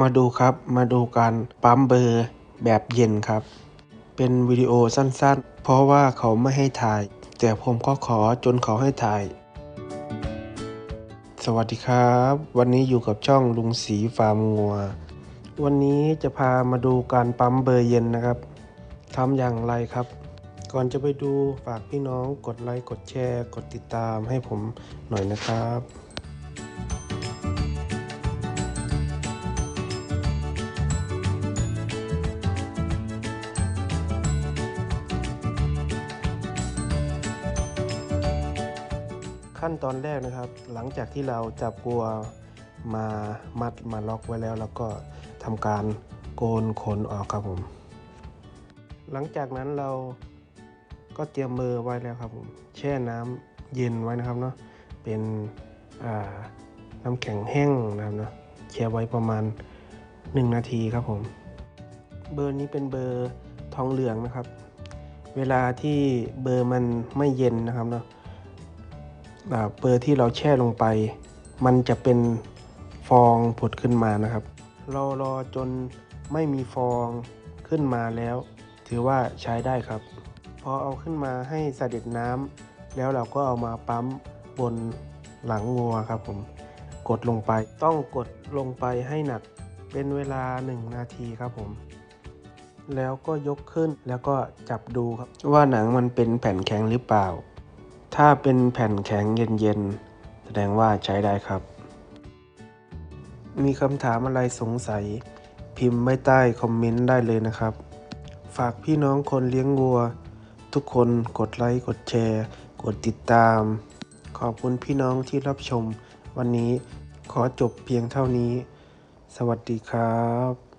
มาดูครับ มาดูการปั๊มเบอร์แบบเย็นครับ เป็นวิดีโอสั้นๆ เพราะว่าเขาไม่ให้ถ่าย แต่ผมก็ขอจนเขาให้ถ่าย สวัสดีครับ วันนี้อยู่กับช่องลุงสีฟาร์มงัว วันนี้จะพามาดูการปั๊มเบอร์เย็นนะครับทำอย่างไรครับ ก่อนจะไปดูฝากพี่น้องกดไลค์กดแชร์ กดติดตามให้ผมหน่อยนะครับ ขั้นตอนแรกนะครับ หลังจากที่เราจับวัวมามัดมาล็อกไว้แล้ว แล้วก็ทำการโกนขนออกครับผม หลังจากนั้นเราก็เตรียมมือไว้แล้วครับผมแช่น้ำเย็นไว้นะครับเนาะเป็นน้ำแข็งแห้งนะครับเนาะแช่ไว้ประมาณ 1 นาทีครับผม เบอร์นี้เป็นเบอร์ทองเหลืองนะครับ เวลาที่เบอร์มันไม่เย็นนะครับเนาะ เบอร์ที่เราแช่ลงไป มันจะเป็นฟองผุดขึ้นมานะครับ เรารอจนไม่มีฟองขึ้นมาแล้ว ถือว่าใช้ได้ครับ พอเอาขึ้นมาให้สะเด็จน้ำแล้วเราก็เอามาปั๊มบนหลังงัวครับผมกดลงไปต้องกดลงไปให้หนักเป็นเวลา 1 นาทีครับผม แล้วก็ยกขึ้นแล้วก็จับดูครับว่าหนังมันเป็นแผ่นแข็งหรือเปล่า ถ้าเป็นแผ่นแข็งเย็นๆ แสดงว่าใช้ได้ครับ มีคำถามอะไรสงสัย พิมพ์ไว้ใต้คอมเมนต์ได้เลยนะครับ ฝากพี่น้องคนเลี้ยงวัว ทุกคนกดไลค์ กดแชร์ กดติดตาม ขอบคุณพี่น้องที่รับชม วันนี้ขอจบเพียงเท่านี้ สวัสดีครับ